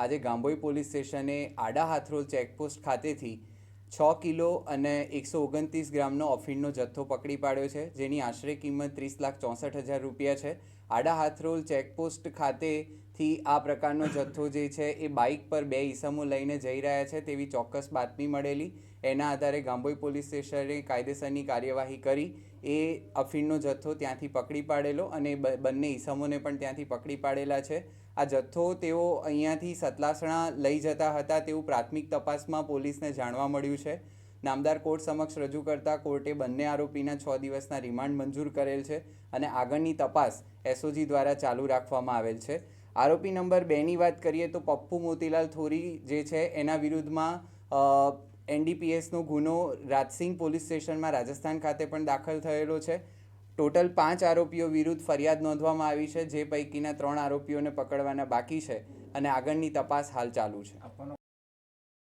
આજે ગાંભોઈ પોલીસ સ્ટેશને આડા હાથરોલ ચેકપોસ્ટ ખાતેથી છ કિલો અને એકસો ઓગણત્રીસ ગ્રામનો અફીણનો જથ્થો પકડી પાડ્યો છે, જેની આશરે કિંમત ત્રીસ લાખ ચોસઠ હજાર રૂપિયા છે. આડા હાથરોલ ચેકપોસ્ટ ખાતેથી આ પ્રકારનો જથ્થો જે છે એ બાઇક પર બે ઈસમો લઈને જઈ રહ્યા છે તેવી ચોક્કસ બાતમી મળેલી. એના આધારે ગાંભોઈ પોલીસ સ્ટેશને કાયદેસરની કાર્યવાહી કરી. એ અફીણનો જથ્થો ત્યાંથી પકડી પાડેલો અને બંને ઈસમોને પણ ત્યાંથી પકડી પાડેલા છે. આ જથ્થો તેઓ અહીંયાથી સતલાસણા લઈ જતા હતા તેવું પ્રાથમિક તપાસમાં પોલીસને જાણવા મળ્યું છે. નામદાર કોર્ટ સમક્ષ રજૂ કરતા કોર્ટે બંને આરોપીના છ દિવસના રિમાન્ડ મંજૂર કરેલ છે અને આગળની તપાસ એસઓજી દ્વારા ચાલુ રાખવામાં આવેલ છે. આરોપી નંબર બેની વાત કરીએ તો પપ્પુ મોતીલાલ થોરી જે છે, એના વિરુદ્ધમાં એનડીપીએસનો ગુનો રાજસિંહ પોલીસ સ્ટેશનમાં રાજસ્થાન ખાતે પણ દાખલ થયેલો છે. ટોટલ પાંચ આરોપીઓ વિરુદ્ધ ફરિયાદ નોંધવામાં આવી છે, જે પૈકીના ત્રણ આરોપીઓને પકડવાના બાકી છે અને આગળની તપાસ હાલ ચાલુ છે.